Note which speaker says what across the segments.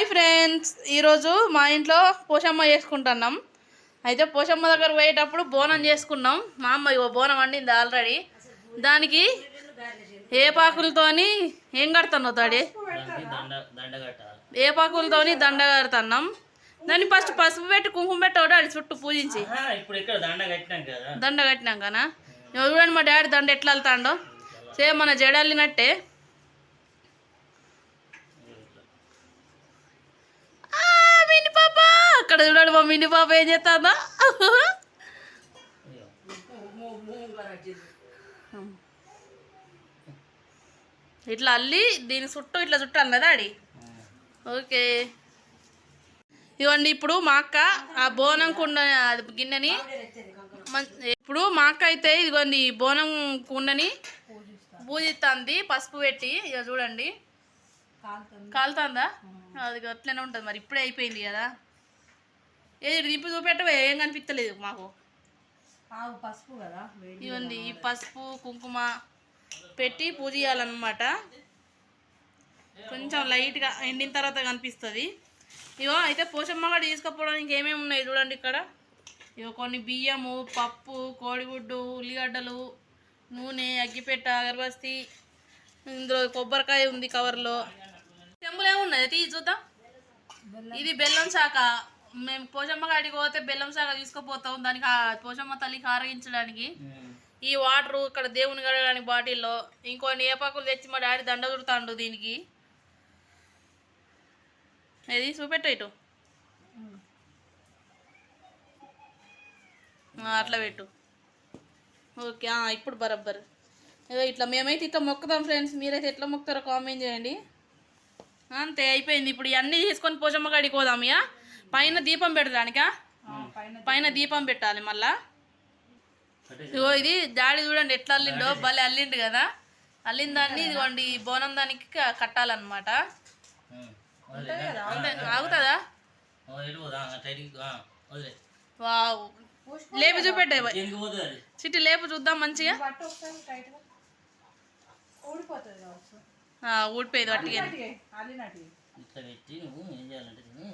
Speaker 1: Hi friends. ఈరోజు మా ఇంట్లో పోషమ్మ చేసుకుంటున్నాం. అయితే పోషమ్మ దగ్గర పోయేటప్పుడు బోనం చేసుకున్నాం. మా అమ్మ ఇగో బోనం వండింది ఆల్రెడీ దానికి ఏ పాకులతోని ఏం కడుతున్నావు తాడి? ఏ పాకులతోని దండ కడుతున్నాం. దాన్ని ఫస్ట్ పసుపు పెట్టి కుంకుమ పెట్టి ఒకటి చుట్టూ పూజించి.
Speaker 2: దండ కట్టినాం కదా.
Speaker 1: చూడండి మా డాడీ దండ ఎట్లా వెళ్తాడో. సేమ్ మన జడ అల్లినట్టే ఆ, మిని పాప. అక్కడ చూడండి మా మిని పాప ఏం చేస్తుందా. ఇట్లా అల్లి దీని చుట్టూ ఇట్లా చుట్టాలి కదా అడి ఓకే. ఇవ్వండి ఇప్పుడు మా అక్క ఆ బోనం కుండ అది గిన్నెని ఇప్పుడు మా అక్క అయితే ఇదిగోండి బోనం కుండని పూజిస్తుంది పసుపు పెట్టి ఇక చూడండి. కాలుతుందా. అది అట్లనే ఉంటుంది మరి ఇప్పుడే అయిపోయింది కదా. ఏది దింపు చూపెట్టవే ఏం కనిపించలేదు మాకు.
Speaker 3: ఆవు పసుపు కదా వేడి
Speaker 1: ఇవ్వండి ఈ పసుపు కుంకుమ పెట్టి పూజ చేయాలన్నమాట. కొంచెం లైట్గా ఎండిన తర్వాత కనిపిస్తుంది. ఇగో అయితే పోషమ్మ కూడా తీసుకుపోవడానికి ఏమేమి ఉన్నాయి చూడండి ఇక్కడ. ఇగో కొన్ని బియ్యము పప్పు కోడిగుడ్డు ఉల్లిగడ్డలు నూనె అగ్గిపెట్ట అగరబస్తి ఇందులో కొబ్బరికాయ ఉంది కవర్లో. చెంబులు ఏమున్నది తీ చూద్దాం. ఇది బెల్లం శాఖ మేము పోషమ్మ కాడికి పోతే బెల్లం శాఖ తీసుకుపోతాం. దానికి ఆ పోషమ్మ తల్లికి ఆరగించడానికి. ఈ వాటర్ ఇక్కడ దేవుని గడడానికి బాటిల్లో. ఇంకొన్ని ఏపాకులు తెచ్చి మా డాడీ దండ చుడతాండు దీనికి. ఇది చూపెట్టు ఇటు. అట్లా పెట్టు. ఓకే ఇప్పుడు బరబ్బర్ ఇట్లా మేమైతే ఇట్లా మొక్కుతాం ఫ్రెండ్స్. మీరైతే ఎట్లా మొక్కుతారో కామెంట్ చేయండి. అంతే అయిపోయింది. ఇప్పుడు ఇవన్నీ తీసుకొని పోషమ్మ కాడికి పోదాం ఇక. పైన దీపం పెడదానికా పైన దీపం. పెట్టాలి మళ్ళా. ఇగో ఇది జాడి చూడండి ఎట్లా అల్లిండో. భలే అల్లిండు కదా. అల్లిన దాన్ని ఇదిగోండి ఈ బోనం దానికి కట్టాలన్నమాట. ఆగుతుందా. వావ్. లేపు చూపెట్టే. చిట్టి లేపు చూద్దాం మంచిగా. ఊడిపోయేది వట్టిగా
Speaker 3: అల్లినట్టు
Speaker 2: ఇట్లా పెట్టి నువ్వు ఏం చేయాలంటే దీన్ని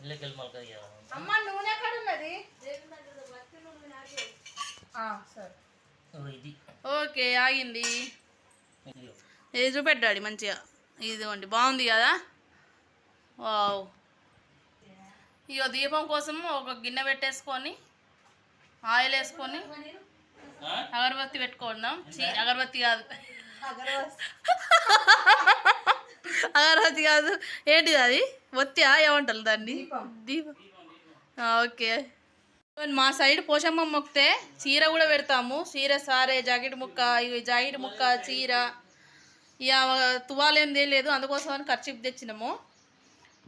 Speaker 2: ఇళ్ళకి వెళ్ళి మొలక తీయాలి
Speaker 3: అమ్మ నూనె ఎక్కడ ఉన్నది? సరే.
Speaker 2: ఓ, ఇది.
Speaker 1: ఓకే ఆగింది. ఇది చూపెట్టాడు మంచిగా. ఇదిగోండి బాగుంది కదా? వావ్. ఇక దీపం కోసం ఒక గిన్నె పెట్టేసుకొని ఆయిల్ వేసుకొని? అగరబత్తి పెట్టుకుందాం. అగరబత్తి కాదు. అగరబత్తి కాదు. ఏంటిది అది? ఒత్తియా? ఏమంటారు దాన్ని? దీపం. ఓకే. మా సైడ్ పోషమ్మ మొక్కితే చీర కూడా పెడతాము. చీర సారే జాకెట్ ముక్క ఇవి జాకెట్ ముక్క చీర. ఇక తువాలేం లేదు. అందుకోసం అని ఖర్చు తెచ్చినాము.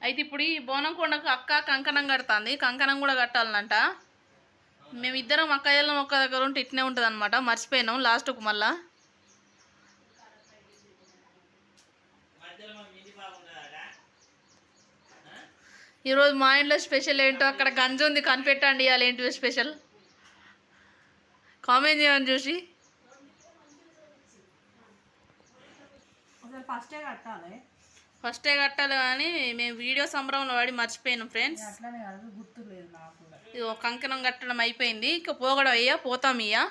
Speaker 1: అయితే ఇప్పుడు ఈ బోనం కొండకు అక్క కంకణం కడుతుంది. కంకణం కూడా కట్టాలనంట మేమిద్దరం అక్కయ్యలం ఒక్క దగ్గర ఉంటే ఇట్నే ఉంటుంది అనమాట మర్చిపోయినాం. లాస్ట్కు మళ్ళా. ఈరోజు మా ఇంట్లో స్పెషల్ ఏంటో అక్కడ గంజ ఉంది కనిపెట్టండి ఇవాళ ఏంటో స్పెషల్? కామెంట్ చేయమని చూసి.
Speaker 3: ఫస్టే కట్టాలి.
Speaker 1: ఫస్టే కట్టాలి కానీ మేము వీడియో సంబరంలో వాడి మర్చిపోయినాం ఫ్రెండ్స్. ఇది ఒక కంకణం కట్టడం అయిపోయింది ఇక పోగడం అయ్యా పోతాం ఇయ్యా.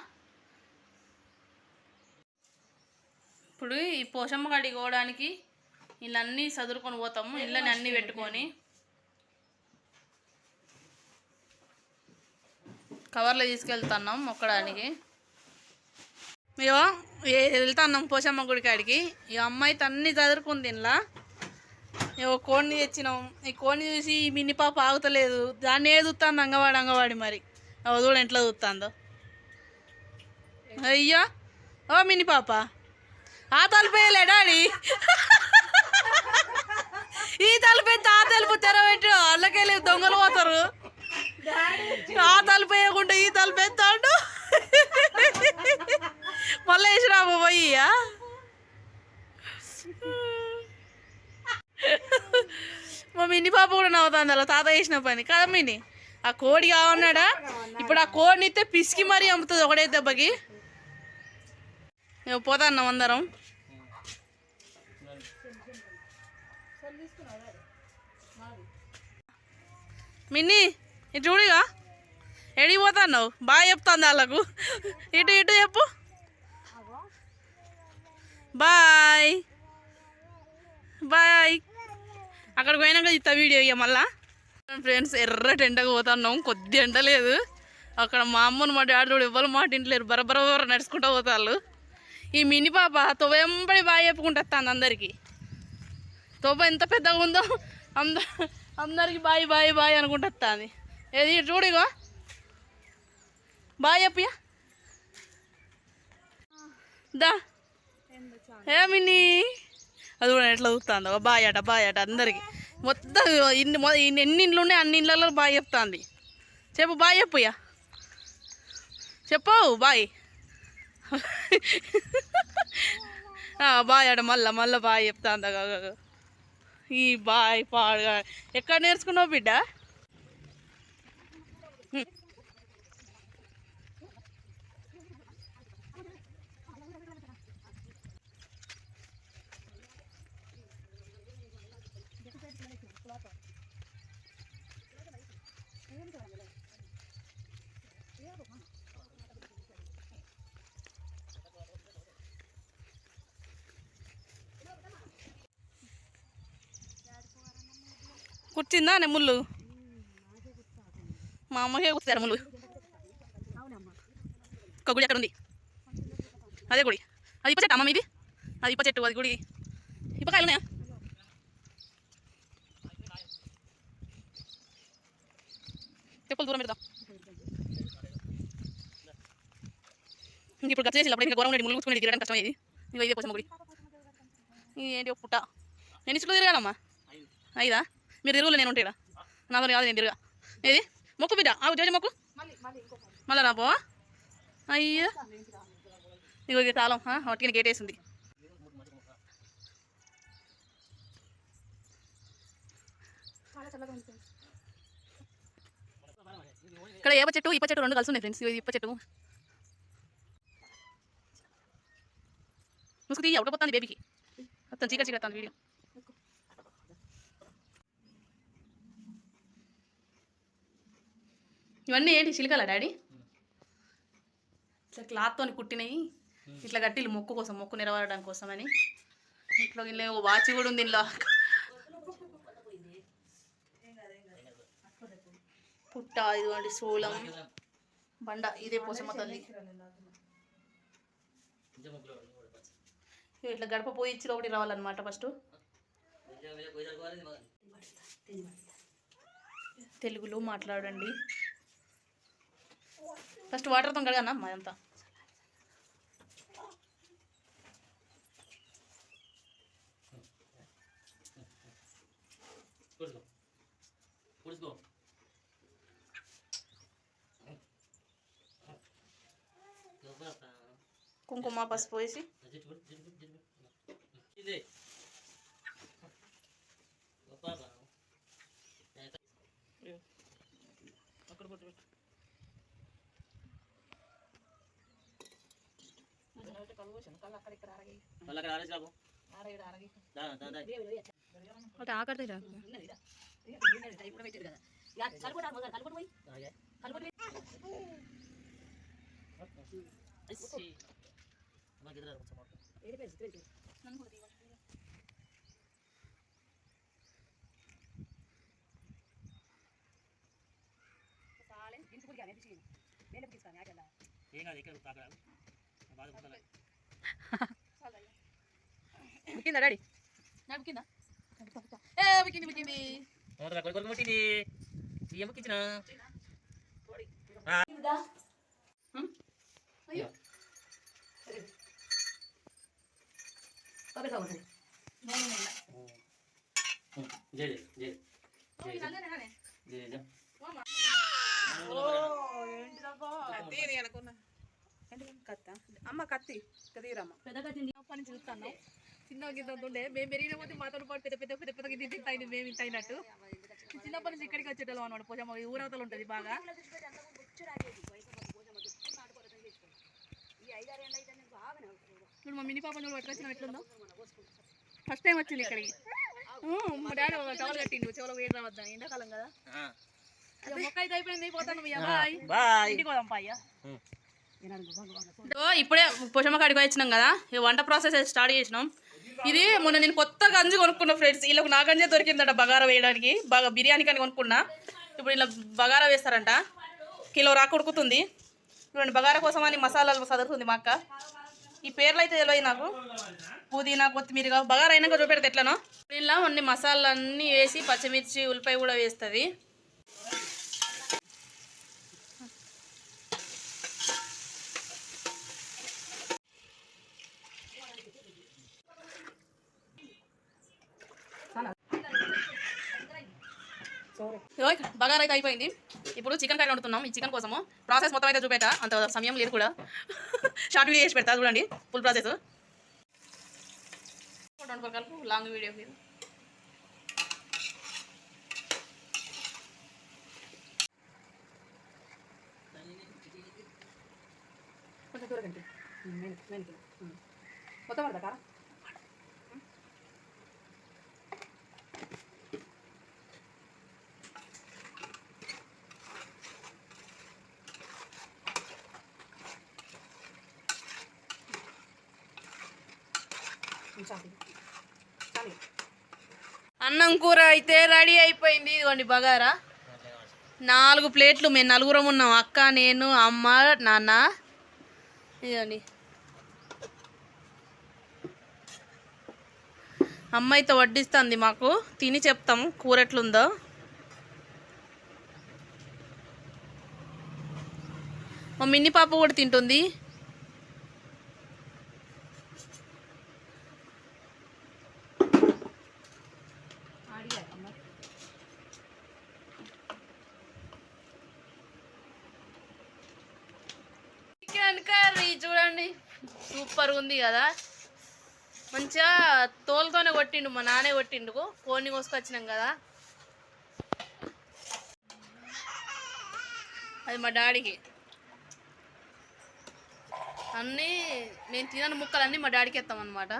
Speaker 1: ఇప్పుడు ఈ పోషమ్మ గడికి పోవడానికి ఇళ్ళన్నీ చదురుకొని పోతాము ఇళ్ళని అన్నీ పెట్టుకొని. కవర్లో తీసుకెళ్తున్నాం మొక్కడానికి. ఇగో వెళ్తున్నాం పోషమ్మ గుడి కాడికి. ఈ అమ్మాయి తన్ని చదురుకుంది ఇంట్లో ఇగో కోడిని తెచ్చినాం. ఈ కోడిని చూసి ఈ మిన్ని పాప ఆగుతలేదు. దాన్ని ఏ చూస్తుంది అంగవాడి అంగవాడి మరి. ఓ చూడ ఎట్లా చూస్తుందో. అయ్యా ఓ మిన్ని పాప. ఆ తలుపేయలే డాడీ ఈ తలుపు ఎత్తి ఆ తలుపు తెరబెట్టు అల్లకెళ్ళి దొంగలు పోతారు ఆ తలుపు వేయకుండా ఈ తలుపు ఎత్తాడు మళ్ళీ వేసిరాము పోయియా మా మిన్ని పాప కూడా నవ్వుతుంది అలా తాత చేసిన పని. కదా ఆ కోడి కావన్నాడా? ఇప్పుడు ఆ కోడిని ఇస్తే పిసికి మరీ అమ్ముతుంది ఒకటే దెబ్బకి. ఇక పోతాన్నాం అందరం మిన్ని ఇటు చూడిగా ఎడిగిపోతున్నావు బాగా చెప్తాను వాళ్ళకు ఇటు ఇటు చెప్పు. బాయ్. బాయ్. అక్కడికి పోయినాక ఇస్తా వీడియో ఇక మళ్ళా. ఫ్రెండ్స్ ఎర్రటి ఎండకు పోతున్నాం. కొద్ది ఎండ లేదు. అక్కడ మా అమ్మను మా డాడీ కూడా ఎవ్వరు మాట ఇంట్లేరు బరబర బర నడుచుకుంటూ పోతారు ఈ మినీ పాప తొవ్వెంబడి బాగా చెప్పుకుంటూ వస్తుంది అందరికీ. తోప ఎంత పెద్దగా ఉందో అంద అందరికి బాయ్ బాయ్ బాయ్ అనుకుంటూ వస్తుంది. ఏది ఇటు చూడు ఇగో. బాయ్ చెప్పియా దా. ఏ మినీ? అది కూడా ఎట్లా చూస్తుంది? ఒక బాయ్ అట బాయ్ అందరికి. మొత్తం ఇన్ని మొ- ఎన్ని ఇండ్లు ఉన్నాయి అన్ని ఇండ్లలో బాయ్ చెప్తాంది. చెప్పు బాయ్ చెప్పుయా చెప్పవు బాయ్. ఆ, బాయ్ అట మళ్ళా మళ్ళీ బాయ్ చెప్తాంది. ఈ బాయ్ పాడుగా. ఎక్కడ నేర్చుకున్నావు బిడ్డ? కుర్చిందా నే ముళ్ళు? మా అమ్మకే కుర్చారు ముళ్ళు. ఒక గుడి అక్కడ ఉంది. అదే గుడి. అది ఇప్ప చెట్టు అమ్మ మీది? అది ఇప్ప చెట్టు అది గుడి. ఇప్ప కాయలు ఉన్నాయా? చెప్పులు దూరం పెడతాం ఇంక ఇప్పుడు గచ్చేసి అప్పుడు ఇంకా గౌరవం ముళ్ళు కూర్చుకుని తిరగడం కష్టమయ్యేది. ఇంకా ఇదే పోసమ్మ గుడి. ఏంటి ఒక పుట్ట? నేను చుట్టూ తిరగాలమ్మా. ఐదా? మీరు తిరుగులు నేను ఉంటాడా నాతో కాదు నేను తిరగా. ఏది? మొక్కు బిడ్డ. ఆ ఉద్యోగం మొక్కు. మళ్ళా రా పో అయ్యో. ఇగో ఇది తాళం. వాటికి గేటేసింది ఇక్కడ ఏప చెట్టు ఇప్ప చెట్టు రెండు కలిసి ఉన్నాయి ఫ్రెండ్స్ ఇది ఇప్ప చెట్టు. ముసుగు తీయ ఒకటి ఉడకపోతుంది బేబీకి మొత్తం చీకటి చీకటి వీడియో. ఇవన్నీ ఏంటి? చిలకలా డాడీ? ఇట్లా క్లాత్తో కుట్టినవి ఇట్లా గట్టిలు మొక్కు కోసం మొక్కు నెరవేరడం కోసం అని ఇట్లా ఇలా వాచ్ కూడా ఉంది ఇంట్లో పుట్ట ఇదిగోండి శూలం బండ ఇదే పోసమ్మ తల్లి ఇట్లా గడప పోయి ఇచ్చి ఒకటి రావాలన్నమాట ఫస్ట్. తెలుగులో మాట్లాడండి. ఫస్ట్ వాటర్తో కడగనా మా అంతా
Speaker 2: కూర్చో. కూర్చో. గొప్ప.
Speaker 1: కుంకుమ పసుపు వేసి
Speaker 2: జిట్టు కొడు, జిట్టు కొడు, జిట్టు కొడు. ఇదే. గొప్ప బా.
Speaker 1: అక్కడ అంటే ఆకడితే
Speaker 2: తాగే. అస్సి. మాకు ఎదురు రా, కొంచెం మాట. ఏం కాదు ఇక్కడ తాకరాదు. బాధపడాలి
Speaker 1: బుక్కిందా డాడీ నా బుక్కిందా ఏ బుక్కింది బుక్కింది
Speaker 2: కొడుకు కొడుకు ముట్టింది ఏం కిచ్చిన
Speaker 1: అయ్యో
Speaker 2: జై జై జై జై జై
Speaker 3: అమ్మ కత్తి కదీరమ్మ
Speaker 1: పెద్ద కట్టింది పని చూస్తాను చిన్న మేము పెరిగిన పోతే మాతో పాటు పెద్ద పెద్ద పెద్ద పెద్ద గిద్ద ఇంత అయింది మేము ఇంత అయినట్టు. చిన్నప్పటి నుంచి ఇక్కడికి వచ్చేటోళ్ళం అనమాట పోజమ్మ ఈ ఊరవతలు ఉంటుంది బాగా. ఇప్పుడు మా మినీ పాప నువ్వు పట్టుకొచ్చిన ఎట్లుందో? ఫస్ట్ టైం వచ్చింది ఇక్కడికి. మా డాడీ టవల్ కట్టిండు చెవులో వేడి రావద్దని ఎండాకాలం కదా. మొక్క అయితే అయిపోయింది పోతాను మీ అబ్బాయి
Speaker 2: బాయ్
Speaker 1: ఇంటికి పోదాం పా అయ్యా. ఓ, ఇప్పుడే పుషమ్మ కాడికి వచ్చినాం కదా. ఈ వంట ప్రాసెస్ స్టార్ట్ చేసినాం. ఇది మొన్న నేను కొత్త గంజి కొనుక్కున్నా ఫ్రెండ్స్ వీళ్ళకి నా గంజే దొరికిందట బగారా వేయడానికి బాగా బిర్యానీ కానీ కొనుక్కున్నా. ఇప్పుడు ఇలా బగారా వేస్తారంట. కిలో రాక ఉడుకుతుంది. చూడండి బగారా కోసం అని మసాలాలు చదువుతుంది మా అక్క. ఈ పేర్లు అయితే తెలియదు నాకు. పుదీనా కొత్తిమీర బగారా అయినాక చూపెడితే ఎట్లనో. వీళ్ళ కొన్ని మసాలాలన్నీ వేసి పచ్చిమిర్చి ఉల్లిపాయ కూడా వేస్తుంది. బగారా అయితే అయిపోయింది. ఇప్పుడు చికెన్ కర్రీ వండుతున్నాం. ఈ చికెన్ కోసము. ప్రాసెస్ మొత్తం అయితే చూపెట్టా. అంత సమయం లేదు కూడా. షార్ట్ వీడియో చేసి పెడతా చూడండి. ఫుల్ ప్రాసెస్ కలుపు లాంగ్ వీడియో కొంచెం దూరం కంటే మొత్తం పడతా అన్నం కూర అయితే రెడీ అయిపోయింది. ఇదిగోండి బగారా. నాలుగు ప్లేట్లు మేము నలుగురం ఉన్నాం. అక్క నేను అమ్మ నాన్న. ఇదిగోండి. అమ్మాయితో వడ్డిస్తుంది మాకు. తిని చెప్తాం కూర ఎట్లుందో. మా మిన్ని పాప కూడా తింటుంది చికెన్ కర్రీ చూడండి. సూపర్ ఉంది కదా. మంచిగా తోలుతోనే కొట్టిండు మా నానే కొట్టిండు. కోడిని కోసుకొచ్చినాం కదా. అది మా డాడీకి. అన్నీ నేను తినని ముక్కలన్నీ మా డాడీకి ఎత్తాం అనమాట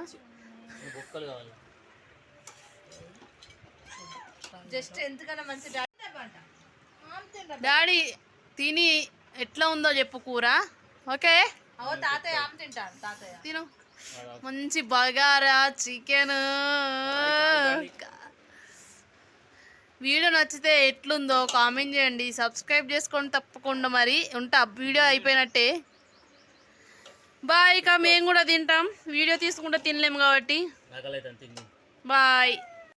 Speaker 1: జస్ట్ ఎందుకన్నా మంచి డాడీ తిని ఎట్లా ఉందో చెప్పు కూర. ఓకే? తాతయ్య ఆమె తింటాడు తాతయ్య. తిను. మంచి బగారా చికెన్. వీడియో నచ్చితే ఎట్లుందో కామెంట్ చేయండి. సబ్స్క్రైబ్ చేసుకోండి తప్పకుండా మరి ఉంటా. వీడియో అయిపోయినట్టే. బాయ్ ఇక మేము కూడా తింటాం. వీడియో తీసుకుంటే తినలేము కాబట్టి. బాయ్.